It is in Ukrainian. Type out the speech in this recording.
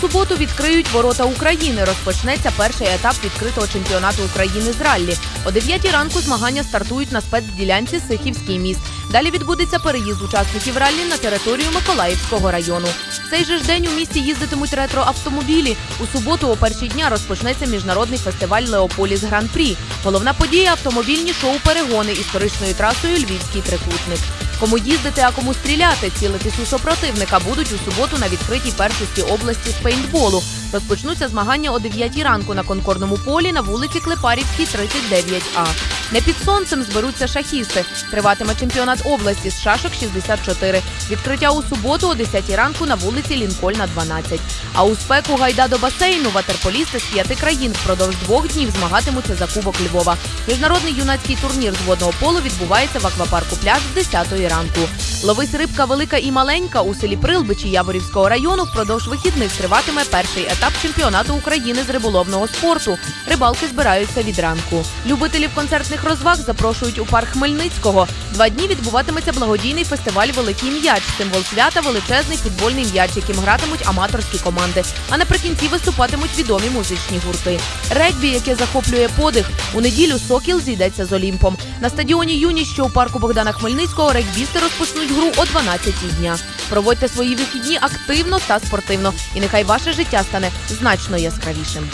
суботу відкриють ворота України. Розпочнеться перший етап відкритого чемпіонату України з раллі. О 9 ранку змагання стартують на спецділянці Сихівський міст. Далі відбудеться переїзд учасників раллі на територію Миколаївського району. В цей же ж день у місті їздитимуть ретроавтомобілі. У суботу о перші дня розпочнеться міжнародний фестиваль Леополіс Гран-прі. Головна подія автомобільні шоу-перегони історичною трасою Львівський трикутник. Кому їздити, а кому стріляти, цілитись у супротивника будуть у суботу на відкритій першості області з пейнтболу. Розпочнуться змагання о 9 ранку на конкорному полі на вулиці Клепарівській, 39А. Не під сонцем зберуться шахісти. Триватиме чемпіонат області з шашок 64. Відкриття у суботу о 10 ранку на вулиці Лінкольна, 12. А у спеку гайда до басейну ватерполісти з п'яти країн впродовж двох днів змагатимуться за Кубок Львова. Міжнародний юнацький турнір з водного полу відбувається в аквапарку пляж з 10 ранку. Ловись рибка велика і маленька у селі Прилбичі Яворівського району впродовж вихідних триватиме перший етап чемпіонату України з риболовного спорту. Рибалки збираються від ранку. Любителів концертних розваг запрошують у парк Хмельницького. Два дні відбуватиметься благодійний фестиваль Великий м'яч. Символ свята величезний футбольний м'яч, яким гратимуть аматорські команди. А наприкінці виступатимуть відомі музичні гурти. Регбі, яке захоплює подих. У неділю Сокіл зійдеться з Олімпом. На стадіоні Юність, що у парку Богдана Хмельницького, регбісти розпочнуть гру о 12 дня. Проводьте свої вихідні активно та спортивно, і нехай ваше життя стане значно яскравішим.